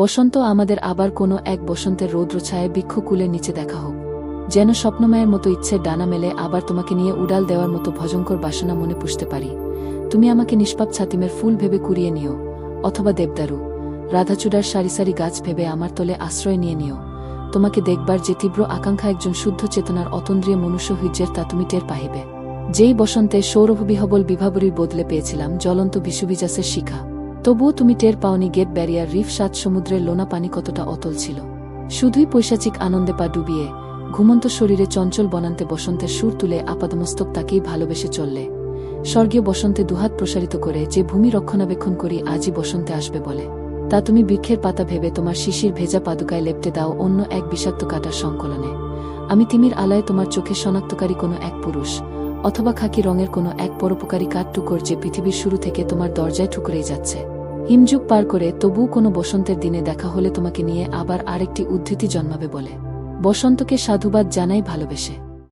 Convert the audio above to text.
বসন্ত আমাদের আবার কোনো এক বসন্তের রৌদ্রছায়ায় বৃক্ষকুলের নিচে দেখা হোক। যেন স্বপ্নময়ের মতো ইচ্ছের ডানা মেলে আবার তোমাকে নিয়ে উড়াল দেওয়ার মতো ভজঙ্কর বাসনা মনে পুষতে পারি। তুমি আমাকে নিষ্পাপ ছাতিমের ফুল ভেবে কুড়িয়ে নিও, অথবা দেবদারু, রাধাচূড়ার সারি সারি গাছ ভেবে আমার তলে আশ্রয় নিয়ে নিও। তোমাকে দেখবার যে তীব্র আকাঙ্ক্ষা একজন শুদ্ধ চেতনার অতন্দ্রিয় মনুষ্য হৃজ্যের তা তুমি টের পাহিবে। যেই বসন্তে সৌরভবিহবল বিভাবরীর বদলে পেয়েছিলাম জ্বলন্ত বিশুবিজাসের শিখা তবুও তুমি টের পাওনি গেট ব্যারিয়ার রিফ সাত সমুদ্রের লোনা পানি কতটা অতল ছিল। শুধুই পৈশাচিক আনন্দে পা ডুবিয়ে, ঘুমন্ত শরীরে চঞ্চল বনান্তে বসন্তের সুর তুলে আপাদমস্তক তাকেই ভালোবেসে চললে। স্বর্গীয় বসন্তে দুহাত প্রসারিত করে যে ভূমি রক্ষণাবেক্ষণ করি আজই বসন্তে আসবে বলে। তা তুমি বৃক্ষের পাতা ভেবে তোমার শিশির ভেজা পাদুকায় লেপটে দাও অন্য এক বিষাক্ত কাটার সংকলনে। আমি তিমির আলায় তোমার চোখে শনাক্তকারী কোনো এক পুরুষ। অথবা খাকি রঙের কোনো এক পরোপকারী কাঠ টুকর যে পৃথিবীর শুরু থেকে তোমার দরজায় ঠুকরেই যাচ্ছে। হিমযুগ পার করে তবুও কোনো বসন্তের দিনে দেখা হলে তোমাকে নিয়ে আবার আরেকটি উদ্ধৃতি জন্মাবে বলে। বসন্তকে সাধুবাদ জানাই ভালোবেসে।